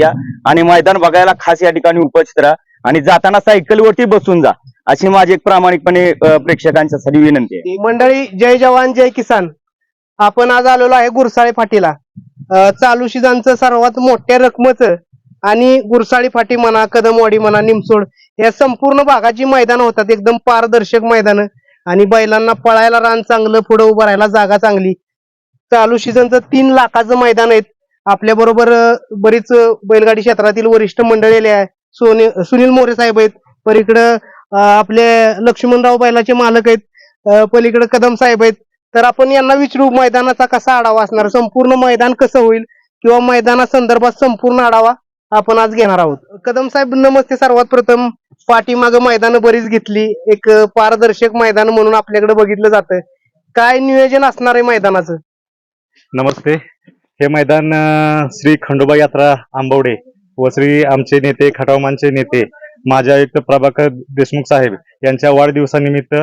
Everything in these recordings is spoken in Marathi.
या आणि मैदान बघायला खास या ठिकाणी उपस्थित राहा. आणि जाताना सायकलवरती बसून जा अशी माझी एक प्रामाणिकपणे प्रेक्षकांच्यासाठी विनंती आहे. मंडळी जय जवान जय किसान. आपण आज आलेलो आहे गुरसाळे फाटीला. चालू शिजांचं सर्वात मोठ्या रकमेचं आणि गुरसाळी फाटी म्हणा कदमवाडी म्हणा निमसोड या संपूर्ण भागाची मैदानं होतात. एकदम पारदर्शक मैदानं. आणि बैलांना पळायला रान चांगलं पुढे उभं राहायला जागा चांगली. चालू सीझनचं तीन लाखाचं मैदान आहेत. आपल्या बरोबर बरीच बैलगाडी क्षेत्रातील वरिष्ठ मंडळी आहे. सोनी सुनील मोरे साहेब आहेत. पर इकडं आपले लक्ष्मणराव बैलाचे मालक आहेत. पलीकडे कदम साहेब आहेत. तर आपण यांना विचारू मैदानाचा कसा आढावा असणार? संपूर्ण मैदान कसं होईल? किंवा मैदाना संदर्भात संपूर्ण आढावा आपण आज घेणार आहोत. कदम साहेब नमस्ते. सर्वात प्रथम पाठीमागं मैदान बरीच घेतली. एक पारदर्शक मैदान म्हणून आपल्याकडे बघितलं जातं. काय नियोजन असणार आहे मैदानाचं? नमस्ते. हे मैदान श्री खंडोबा यात्रा आंबवडे व श्री आमचे नेते खटावमानचे नेते माझे आयुक्त प्रभाकर देशमुख साहेब यांच्या वाढदिवसानिमित्त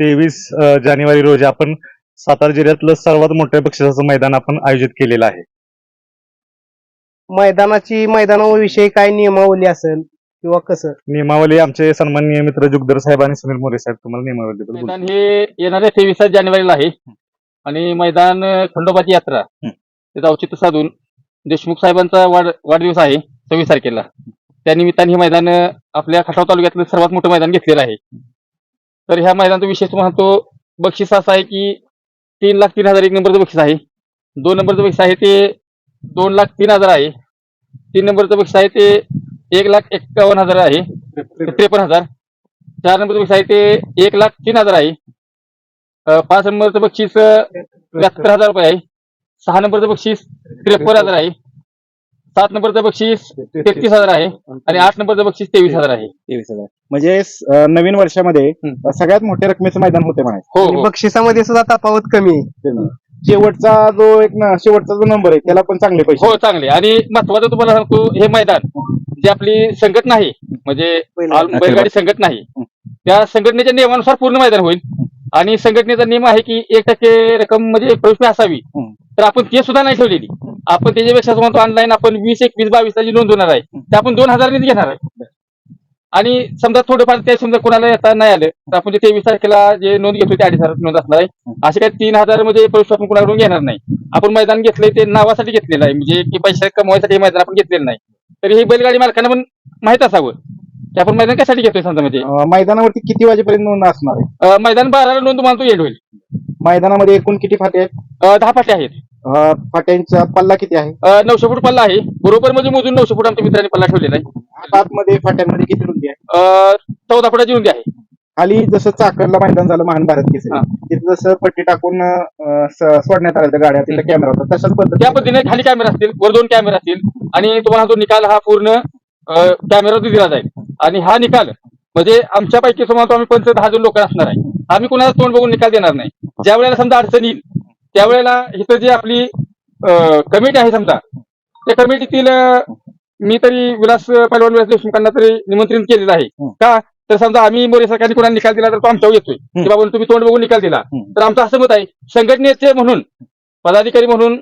तेवीस जानेवारी रोजी आपण सातारा जिल्ह्यातलं सर्वात मोठ्या बक्षिसाचं मैदान आपण आयोजित केलेलं आहे. मैदानाची मैदानाविषयी काय नियमावली असेल किंवा कसं? नियमावली आमचे सन्माननीय मित्र जुगदर साहेब आणि सुनील मोरे साहेब तुम्हाला नियमावली मैदान हे येणाऱ्या तेवीस जानेवारीला आहे. आणि मैदान खंडोबाची यात्रा. त्याचं औचित्य साधून देशमुख साहेबांचा वाढ वाढदिवस आहे सव्वीस तारखेला. त्या निमित्ताने हे मैदान आपल्या खटाव तालुक्यातलं सर्वात मोठं मैदान घेतलेलं आहे. तर ह्या मैदानाचा विशेष म्हणतो बक्षीस असं आहे की तीन लाख तीन हजार एक नंबरचं बक्षीस आहे. दोन नंबरचं बक्षीस आहे ते दोन लाख तीन हजार आहे. तीन नंबरचं बक्षीस आहे ते एक लाख एक्कावन्न हजार आहे. त्रेपन्न. हजार. चार नंबरचं बक्षीस आहे ते एक लाख तीन हजार आहे. पाच नंबरचं बक्षीस त्र्याहत्तर हजार रुपये आहे. सहा नंबरचं बक्षीस त्रेपन्न हजार आहे. सात नंबरचं बक्षीस तेहतीस हजार आहे. आणि आठ नंबरचं बक्षीस तेवीस हजार आहे. तेवीस हजार. म्हणजे नवीन वर्षामध्ये सगळ्यात मोठ्या रकमेचं मैदान होते म्हणायचं. हो आणि हो. बक्षिसामध्ये सुद्धा तफावत कमी आहे. शेवटचा जो एक न- शेवटचा जो नंबर आहे त्याला पण चांगले पैसे. हो चांगले. आणि महत्वाचं तुम्हाला सांगतो हे मैदान जे आपली संघटना आहे म्हणजे बैलगाडी. संघटना आहे त्या संघटनेच्या नियमानुसार पूर्ण मैदान होईल. आणि संघटनेचा नियम आहे की एक टक्के रक्कम म्हणजे प्रवेश असावी. तर आपण ते सुद्धा नाही ठेवलेली. आपण त्याच्यापेक्षा म्हणतो ऑनलाईन आपण वीस एकवीस बावीस जी नोंद होणार आहे. ते आपण दोन हजारांनीच घेणार आहे. आणि समजा थोडंफार ते समजा कोणाला येता नाही आलं तर आपण ते तेवीस तारखेला जे नोंद घेतो ते अडीच हजार नोंद असणार आहे. असे काही तीन हजार म्हणजे प्रवेश आपण कोणाकडून घेणार नाही. आपण मैदान घेतलंय ते नावासाठी घेतलेलं आहे. म्हणजे की पैसे कमवायसाठी हे मैदान आपण घेतलेलं नाही. तरी ही बैलगाडी मालकांना पण माहीत असावं. की आपण मैदान कशासाठी घेतोय समजा म्हणजे? मैदानावरती किती वाजेपर्यंत नोंद असणार आहे? मैदान बाराला नोंद तुम्हाला तो एंड होईल. मैदानामध्ये एकूण किती फाटे आहेत? अं, दहा फाटे आहेत. अं, फाट्यांचा पल्ला किती आहे? अं, नऊशे फूट पल्ला आहे. बरोबर म्हणजे मोजून नऊशे फूट आमच्या मित्रांनी पल्ला ठेवलेला आहे. आतमध्ये फाट्यांमध्ये किती रुंदी आहे? अं, चौदा फुटाची रुंदी आहे. खाली जसं चाकरला मैदान झालं महान भारत केसरी. हा. तिथे जसं पट्टी टाकून अं, स- सोडण्यात आलं गाड्या तिथे कॅमेरा होता. तशाच त्या पद्धतीने पद्धतीने खाली कॅमेरा असतील वर दोन कॅमेरा असतील आणि तुम्हाला तो निकाल हा पूर्ण कॅमेरावर दिला जाईल. आणि हा निकाल म्हणजे आमच्या पैकी समजा आम्ही पंच दहा जण लोक असणार आहे. आम्ही कोणाला तोंड बघून निकाल देणार नाही. ज्या वेळेला समजा अडचण येईल त्यावेळेला इथं जी आपली कमिटी आहे समजा त्या कमिटीतील मी तरी विलास पैलवान विलास देशमुखांना तरी निमंत्रित केलेलं आहे. का? तर समजा आम्ही मोरे सरकारने कोणाला निकाल दिला तर तो आमच्यावर येतोय. की बाबा तुम्ही तोंड बघून निकाल दिला. तर आमचं असं मत आहे संघटनेचे म्हणून पदाधिकारी म्हणून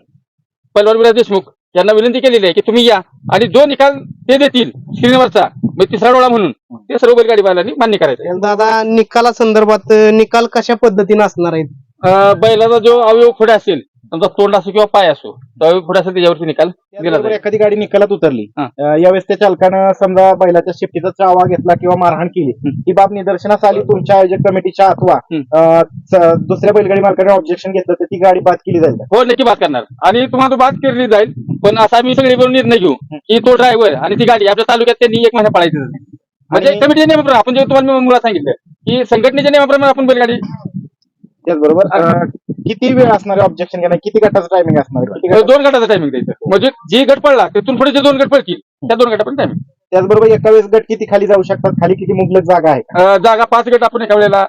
पैलवान विलास देशमुख यांना विनंती केलेली आहे की तुम्ही या. आणि जो निकाल ते देतील स्क्रीनवरचा म्हणजे तिसरा डोळा म्हणून ते सर्व बैलगाडी बायलांनी मान्य करायचं दादा निकाला संदर्भात निकाल कशा पद्धतीने असणार आहेत? बैलाचा जो अवयव पुढे असेल समजा तोंड असो किंवा पाय असो तो अवयव पुढे असेल त्याच्यावरती निकाल दिला त्याचबरोबर जाईल. एखादी गाडी निकालात उतरली हा. अं, यावेळेस त्या चालकानं समजा बैलाच्या शिफ्टीचा चावा घेतला किंवा मारहाण केली ही बाब निदर्शनास आली तुमच्या आयोजक कमिटीच्या अथवा हं. अं, स- दुसऱ्या बैलगाडी मालकाने ऑब्जेक्शन घेतलं तर ती गाडी बाद केली जाईल हो नक्की बात करणार. आणि तुम्हाला तो बात केली जाईल पण असा आम्ही सगळे मिळून निर्णय घेऊ की तो ड्रायव्हर आणि ती गाडी आपल्या तालुक्यात त्यांनी एक महिना पळायची म्हणजे आणि- कमिटीच्या नियमाप्रमाणे आपण जे तुम्हाला मी मुळात सांगितलं की संघटनेच्या नियमाप्रमाणे आपण बैलगाडी त्याचबरोबर अं, किती वेळ असणार आहे ऑब्जेक्शन घेणार किती गटाचं टायमिंग असणार आहे? किती गट- दोन गटाचा टायमिंग द्यायचं. म्हणजे जी गट पडला तिथून पुढे जे दोन गट पडतील त्या दोन गटापर्यंत टायमिंग त्याचबरोबर एका वेळेस गट किती खाली जाऊ शकतात? खाली किती मुबलक जागा आहे? जागा पाच गट आपण एका वेळेला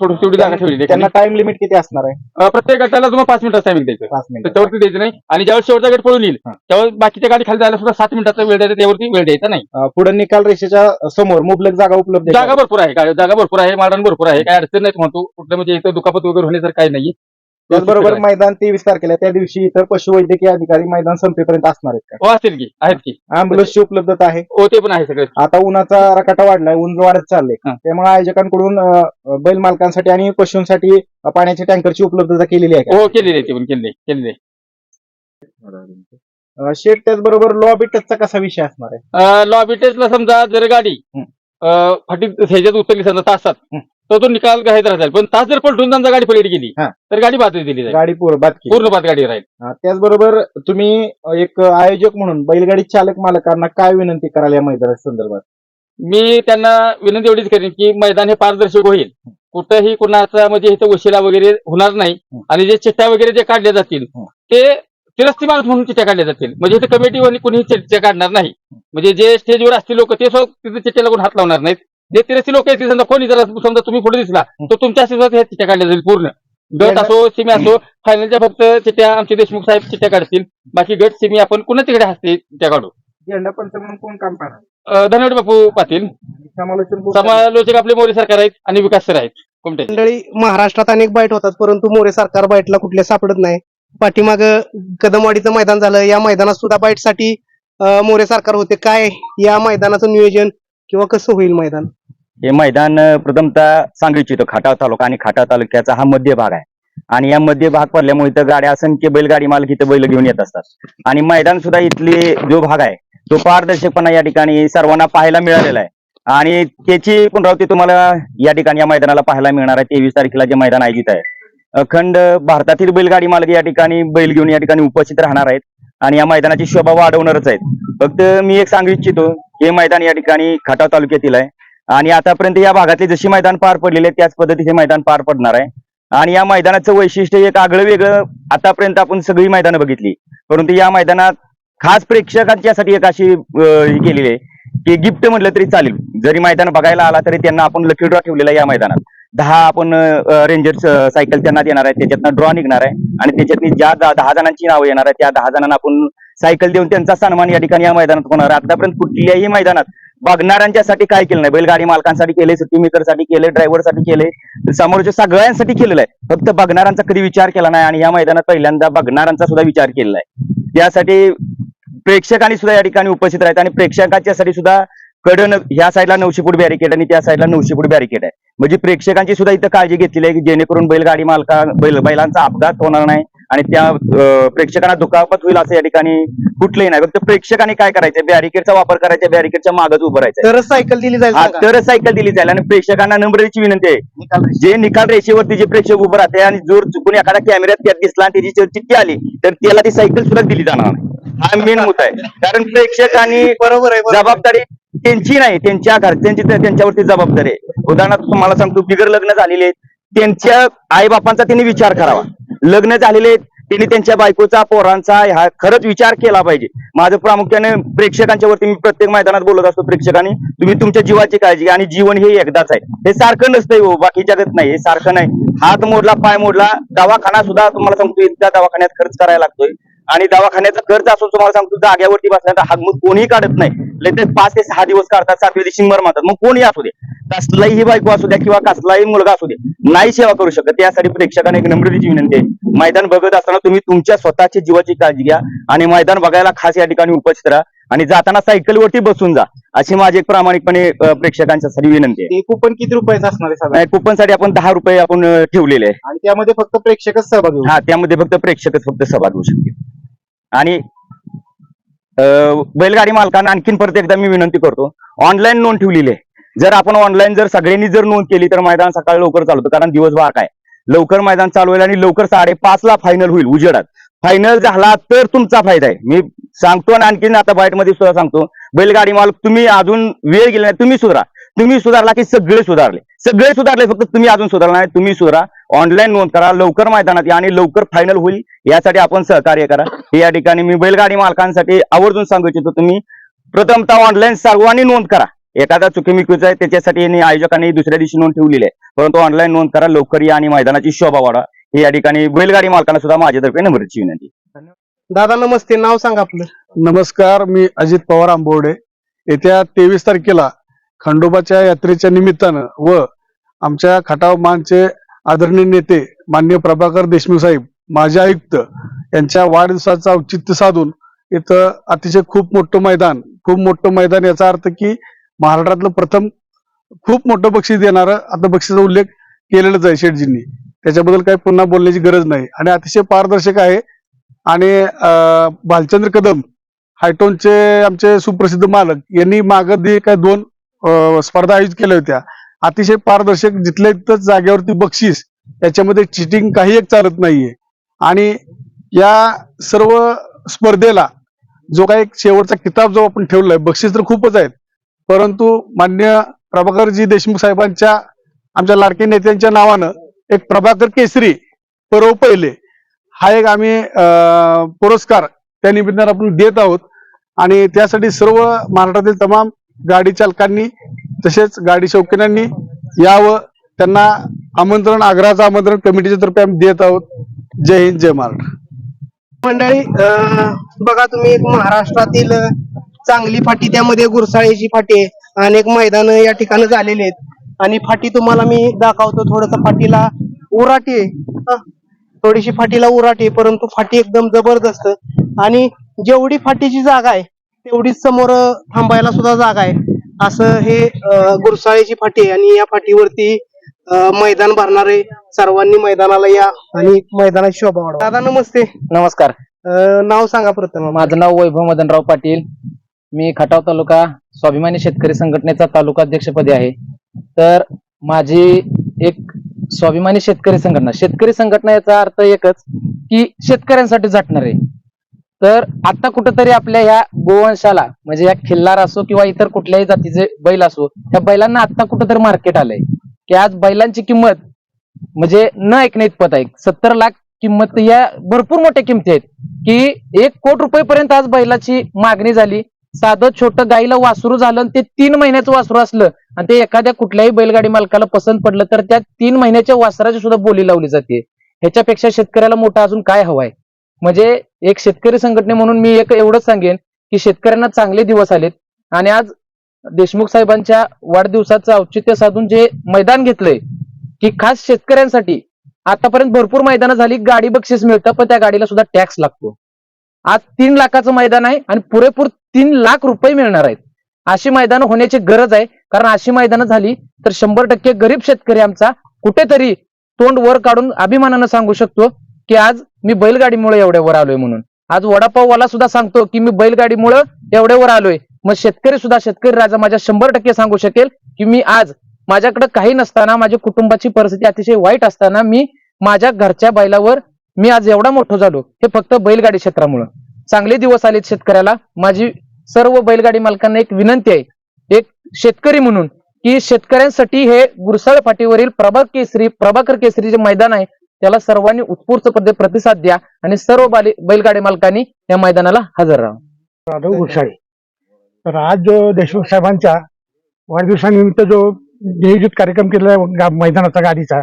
थोडी तेवढी जागा ठेवलेली आहे त्यांना. टाइम लिमिट किती असणार आहे? प्रत्येक गटाला तुम्हाला पाच मिनिटाचा टायमिंग द्यायचं. पाच मिनिट. त्याच्यावरती द्यायचं नाही. आणि ज्यावेळेस शेवटचा गट पळून येईल त्यावेळेस बाकीच्या गाडी खाली जायला सुद्धा सात मिनिटाचा वेळ द्यायचा त्यावरती वेळ द्यायचा नाही. पुढे निकाल रेषेच्या समोर मुबलक जागा उपलब्ध आहे? जागा भरपूर आहे काय जागा भरपूर आहे मारण भरपूर आहे काय अडचण नाही म्हणतो कुठलं म्हणजे इथं दुखापत वगैरे होण्यासारखं काही नाही त्याचबरोबर. मैदान तेवीस तारखेला त्या दिवशी इतर पशुवैद्यकीय अधिकारी मैदान संपेपर्यंत असणार आहेत का हो असतील की आहेत की अँब्युलन्सची उपलब्धता आहे हो ते पण आहे सगळे आता उन्हाचा रकाटा वाढलाय ऊन वाढत चाललंय. त्यामुळे आयोजकांकडून अं, बैल मालकांसाठी आणि पशूंसाठी पाण्याच्या टँकरची उपलब्धता केलेली आहे का हो केलेली आहे ते पण केलेली आहे, केलेली आहे. अं, शेठ त्याचबरोबर लॉबी टचचा कसा विषय असणार आहे लॉबी टेस्टला समजा जर गाडी हं. अं, फाटी ह्याच्यात उतरली समजा तासात हं. तर तो निकाल घ्यायचा राहील पण तास जर पलटून समजा गाडी पलीकडे गेली हा. तर गाडी बाद दिली जाईल. गाडी पूर्ण बाद केली. पूर्ण बाद गाडी राहील. त्याचबरोबर तुम्ही एक आयोजक म्हणून बैलगाडी चालक मालकांना काय विनंती कराल या मैदाना संदर्भात? मी त्यांना विनंती एवढीच करेन की मैदान हे पारदर्शक होईल. कुठंही कुणाचा म्हणजे इथं वशिला वगैरे होणार नाही हं. आणि जे चिठ्ठ्या वगैरे जे काढल्या जातील हं. ते तिरस्ती माणूस म्हणून चिठ्ठ्या काढल्या जातील. म्हणजे इथे कमिटी कुणीही चिठ्ठ्या काढणार नाही. म्हणजे जे स्टेजवर असतील लोक ते सो तिथे चिठ्ठ्याला कोण हात लावणार नाहीत. जे तिरस्ती लोक ते समजा कोणी जर समजा तुम्ही पुढे दिसला तर तुमच्या अस्तित्वात ह्या चिठ्ठ्या काढल्या जाईल पूर्ण. गट असो सिमी असो फायनलच्या फक्त चिठ्ठ्या आमचे देशमुख साहेब चिठ्ठ्या काढतील. बाकी गट सिमी आपण कुणा तिकडे हसते चिठ्ठ्या काढू? झेंडा पंच म्हणून कोण काम धन्यवाद बापू पाटील. समालोचन कोण करणार? समालोचक आपले मोरे सरकार आहेत आणि विकास सर आहेत. कोमटे मंडळी महाराष्ट्रात अनेक बाईट होतात परंतु मोरे सरकार बाईटला कुठले सापडत नाही. पाठीमाग कदमवाडीचं मैदान झालं या मैदानात सुद्धा बाईटसाठी अं, मोरे सरकार होते. काय या मैदानाचं नियोजन किंवा कसं होईल मैदान? हे मैदान प्रथमतः सांगू इच्छितो खाटाव तालुका आणि खाटाव तालुक्याचा हा मध्य भाग आहे. आणि या मध्य भाग पडल्यामुळे इथं गाड्या असंख्य बैलगाडी मालक इथं बैल घेऊन येत असतात. आणि मैदान सुद्धा इथली जो भाग आहे तो पारदर्शकपणा या ठिकाणी सर्वांना पाहायला मिळालेला आहे. आणि त्याची पुनरावृत्ती तुम्हाला या ठिकाणी या मैदानाला पाहायला मिळणार आहे. तेवीस तारखेला जे मैदान आयोजित आहे. अखंड भारतातील बैलगाडी मालक या ठिकाणी बैल घेऊन या ठिकाणी उपस्थित राहणार आहेत. आणि या मैदानाची शोभा वाढवणारच आहेत. फक्त मी एक सांगू इच्छितो हे मैदान या ठिकाणी खटाव तालुक्यातील आहे. आणि आतापर्यंत या भागातले जशी मैदान पार पडलेले त्याच पद्धतीचे मैदान पार पडणार आहे. आणि या मैदानाचं वैशिष्ट्य एक आगळं वेगळं आतापर्यंत आपण सगळी मैदानं बघितली. परंतु या मैदानात खास प्रेक्षकांच्यासाठी एक अशी केलेली आहे की गिफ्ट म्हटलं तरी चालेल. जरी मैदान बघायला आला तरी त्यांना आपण लकी ड्रॉ ठेवलेला या मैदानात. दहा आपण रेंजर्स सायकल त्यांना देणार आहे त्याच्यातनं ड्रॉ निघणार आहे. आणि त्याच्यातनी ज्या दहा दहा जणांची नावं येणार आहे त्या दहा जणांना आपण सायकल देऊन त्यांचा सन्मान या ठिकाणी या मैदानात होणार आहे. आतापर्यंत कुठल्याही मैदानात बघणाऱ्यांच्यासाठी काय केलं नाही? बैलगाडी मालकांसाठी केले सुट्टी मेकरसाठी केले ड्रायव्हरसाठी केले. समोरच्या सगळ्यांसाठी केलेलं आहे. फक्त बघणाऱ्यांचा कधी विचार केला नाही आणि या मैदानात पहिल्यांदा बघणाऱ्यांचा सुद्धा विचार केलेला आहे त्यासाठी प्रेक्षकांनी सुद्धा या ठिकाणी उपस्थित राहतात आणि प्रेक्षकांच्यासाठी सुद्धा कडन ह्या साईडला नऊशे फूट बॅरिकेड आणि त्या साईडला नऊशे फूट बॅरिकेड आहे. म्हणजे प्रेक्षकांची सुद्धा इथं काळजी घेतलेली आहे की जेणेकरून बैलगाडी मालका बैल बैलांचा अपघात होणार नाही. आणि त्या प्रेक्षकांना दुखापत होईल असं या ठिकाणी कुठलंही नाही. फक्त प्रेक्षकांनी काय करायचं बॅरिकेडचा वापर करायचा बॅरिकेडच्या मागच उभं राहायचं तरच सायकल दिली जाईल हा. तरच सायकल दिली जाईल आणि प्रेक्षकांना नम्रतेची विनंती आहे. जे निकाल रेषेवरती जे प्रेक्षक उभं राहते आणि जर चुकून एखादा कॅमेऱ्यात त्यात दिसला आणि त्याची जर चिठ्ठी आली तर त्याला ती सायकल सुद्धा दिली जाणार नाही. हा मेन मुद्दा आहे. कारण प्रेक्षकांनी बरोबर आहे बरोबर आहे. जबाबदारी त्यांची नाही त्यांच्या घरच्यांची तर त्यांच्यावरती जबाबदारी आहे. उदाहरणार्थ तुम्हाला सांगतो बिगर लग्न झालेले आहेत, त्यांच्या आई बापांचा त्यांनी विचार करावा. लग्न झालेले त्यांनी त्यांच्या बायकोचा पोरांचा हा खरंच विचार केला पाहिजे. माझं प्रामुख्याने प्रेक्षकांच्या वरती मी प्रत्येक मैदानात बोलत असतो प्रेक्षकांनी तुम्ही तुमच्या जीवाची काळजी आणि जीवन हे एकदाच आहे. हे सारखं नसतंय हो बाकी जगत नाही हे सारखं नाही. हात मोडला पाय मोडला दवाखाना सुद्धा तुम्हाला सांगतो इतका दवाखान्यात खर्च करायला लागतोय. आणि दवाखान्याचा खर्च असून तुम्हाला सांगतो जाग्यावरती बसल्यानंतर हागमूत कोणीही काढत नाही. लगेच पाच ते सहा दिवस काढतात सातव्या दिवशी मर मारतात. मग कोणी असू दे. कसलाही बायको असू द्या किंवा कसलाही मुलगा असू दे नाही सेवा करू शकत. त्यासाठी प्रेक्षकांना एक नम्रतेची विनंती आहे. मैदान बघत असताना तुम्ही तुमच्या स्वतःची जीवाची काळजी घ्या आणि मैदान बघायला खास या ठिकाणी उपस्थित राहा आणि जाताना सायकलवरती बसून जा अशी माझी एक प्रामाणिकपणे अं, प्रेक्षकांच्यासाठी विनंती आहे. कुपन किती रुपयाचं असणार आहे कुपनसाठी आपण दहा रुपये आपण ठेवलेले आहे. आणि त्यामध्ये फक्त प्रेक्षकच सहभागी. हा त्यामध्ये फक्त प्रेक्षकच फक्त सहभाग होऊ शकतील. आणि बैलगाडी मालकांना आणखीन परत एकदा मी विनंती करतो ऑनलाईन नोंद ठेवलेली आहे. जर आपण ऑनलाईन जर सगळ्यांनी जर नोंद केली तर मैदान सकाळी लवकर चालवतो कारण कारण दिवसभर काय? लवकर मैदान चालू होईल आणि लवकर साडेपाच ला फायनल होईल उजेडात. फायनल झाला तर तुमचा फायदा आहे. मी सांगतो आणि आणखीन आता बाईटमध्ये सुद्धा सांगतो. बैलगाडी मालक तुम्ही अजून वेळ गेला नाही तुम्ही सुधारा. तुम्ही सुधारला की सगळे सुधारले. सगळे सुधारले फक्त तुम्ही अजून सुधारला नाही तुम्ही सुधारा. ऑनलाईन नोंद करा लवकर मैदानात या आणि लवकर फायनल होईल. यासाठी आपण सहकार्य करा. या ठिकाणी मी बैलगाडी मालकांसाठी आवर्जून सांगू इच्छितो तुम्ही प्रथमतः ऑनलाईन सर्वांनी नोंद करा. एखादा चुकीमिकीचा आहे त्याच्यासाठी यांनी आयोजकांनी दुसऱ्या दिवशी नोंद ठेवलेली आहे. परंतु ऑनलाईन नोंद करा लवकर या आणि मैदानाची शोभा वाढवा. हे या ठिकाणी बैलगाडी मालकांना सुद्धा माझ्यातर्फे नम्रतेची विनंती. दादा नमस्ते. नाव सांगा आपलं. नमस्कार मी अजित पवार आंबवडे येत्या तेवीस तारखेला खंडोबाच्या यात्रेच्या निमित्तानं व आमच्या खटाव मानचे आदरणीय नेते मान्य प्रभाकर देशमुख साहेब माजी आयुक्त यांच्या वाढदिवसाचं औचित्य साधून इथं अतिशय खूप मोठं मैदान खूप मोठं मैदान याचा अर्थ की महाराष्ट्रातलं प्रथम खूप मोठं बक्षीस देणारं आता बक्षीसचा उल्लेख केलेलाच आहे शेटजींनी त्याच्याबद्दल काही पुन्हा बोलण्याची गरज नाही. आणि अतिशय पारदर्शक आहे. आणि अं, भालचंद्र कदम हायटोनचे आमचे सुप्रसिद्ध मालक यांनी मागं दे काही दोन स्पर्धा आयोजित केल्या होत्या. अतिशय पारदर्शक जिथल्या तिथं जागेवरती बक्षीस त्याच्यामध्ये चिटिंग काही एक चालत नाहीये. आणि या सर्व स्पर्धेला जो काही एक शेवटचा किताब जो आपण ठेवलाय बक्षीस तर खूपच आहेत. परंतु मान्य प्रभाकरजी देशमुख साहेबांच्या आमच्या लाडके नेत्यांच्या नावानं एक प्रभाकर केसरी पर्व पहिले. हा एक आम्ही अं, पुरस्कार त्या निमित्तानं आपण देत आहोत. आणि त्यासाठी सर्व महाराष्ट्रातील तमाम गाडी चालकांनी तसेच गाडी शौकीनांनी यावं त्यांना आमंत्रण आग्रहाचं आमंत्रण कमिटीच्या तर्फे आम्ही देत आहोत. जय हिंद जय महाराष्ट्र. मंडळी बघा तुम्ही एक महाराष्ट्रातील चांगली फाटी त्यामध्ये गुरसाळेची फाटी आहे. अनेक मैदान या ठिकाणी झालेली आहेत. आणि फाटी तुम्हाला मी दाखवतो. थोडस फाटीला उराटी. थोडीशी फाटीला उराटी परंतु फाटी एकदम जबरदस्त. आणि जेवढी फाटीची जागा आहे तेवढीच समोर थांबायला सुद्धा जागा आहे. असं हे अं, गुरसाळेची फाटी आहे. आणि या फाटीवरती मैदान भरणारे सर्वांनी मैदानाला या आणि मैदानाची शोभा वाढवा. दादा नमस्ते. नमस्कार. नाव सांगा प्रथम. माझं नाव वैभव मदनराव पाटील. मी खटाव तालुका स्वाभिमानी शेतकरी संघटनेचा तालुका अध्यक्षपदी आहे. तर माझी एक स्वाभिमानी शेतकरी संघटना शेतकरी संघटना याचा अर्थ एकच की शेतकऱ्यांसाठी झटणार आहे. तर आता कुठंतरी आपल्या ह्या गोवंशाला म्हणजे या खिल्लार असो किंवा इतर कुठल्याही जातीचे बैल असो त्या बैलांना आता कुठंतरी मार्केट आलंय. की आज बैलांची किंमत म्हणजे न ऐकण्या इतपत आहे. सत्तर लाख किंमत या भरपूर मोठ्या किमती आहेत. की एक कोटी रुपयेपर्यंत आज बैलाची मागणी झाली. साधं छोटं गाईला वासरू झालं आणि ते तीन महिन्याचं वासरू असलं आणि ते एखाद्या कुठल्याही बैलगाडी मालकाला पसंत पडलं तर त्या तीन महिन्याच्या वासराची सुद्धा बोली लावली जाते. ह्याच्यापेक्षा शेतकऱ्याला मोठा अजून काय हवाय? म्हणजे एक शेतकरी संघटने म्हणून मी एक एवढंच सांगेन की शेतकऱ्यांना चांगले दिवस आलेत आणि आज देशमुख साहेबांच्या वाढदिवसाचं औचित्य साधून जे मैदान घेतलंय की खास शेतकऱ्यांसाठी आतापर्यंत भरपूर मैदानं झाली गाडी बक्षीस मिळतं पण त्या गाडीला सुद्धा टॅक्स लागतो. आज तीन लाखाचं मैदान आहे आणि पुरेपूर तीन लाख रुपये मिळणार आहेत. अशी मैदानं होण्याची गरज आहे. कारण अशी मैदानं झाली तर शंभर टक्के गरीब शेतकरी आमचा कुठेतरी तोंड वर काढून अभिमानानं सांगू शकतो की आज मी बैलगाडीमुळे एवढ्या वर आलोय म्हणून. आज वडापाववाला सुद्धा सांगतो की मी बैलगाडीमुळे एवढ्यावर आलोय. मग शेतकरी सुद्धा शेतकरी राजा माझ्या शंभर टक्के सांगू शकेल की मी आज माझ्याकडे काही नसताना माझ्या कुटुंबाची परिस्थिती अतिशय वाईट असताना मी माझ्या घरच्या बैलावर मी आज एवढा मोठं झालो हे फक्त बैलगाडी क्षेत्रामुळं. चांगले दिवस आलेत शेतकऱ्याला. माझी सर्व बैलगाडी मालकांना एक विनंती आहे. एक शेतकरी म्हणून की शेतकऱ्यांसाठी हे गुरसाळ फाटीवरील प्रभाग केसरी प्रभाकर केसरी जे मैदान आहे त्याला सर्वांनी उत्स्फूर्त पद्धत प्रतिसाद द्या आणि सर्व बाली- बैलगाडी मालकांनी या मैदानाला हजर राहा. राधव गुरसाळे तर आज जो देशमुख साहेबांच्या वाढदिवसानिमित्त जो नियोजित कार्यक्रम केलेला मैदानाचा गाडीचा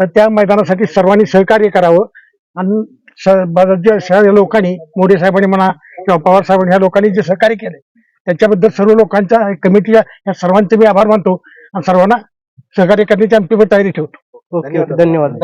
तर त्या मैदानासाठी सर्वांनी सहकार्य करावं. आणि सर्व लोकांनी मोदी साहेबांनी म्हणा किंवा पवार साहेबांनी ह्या लोकांनी जे सहकार्य केले त्याच्याबद्दल सर्व लोकांच्या कमिटीच्या या सर्वांचे मी आभार मानतो. आणि सर्वांना सहकार्य करण्याची आमची तयारी ठेवतो. ओके ओके धन्यवाद.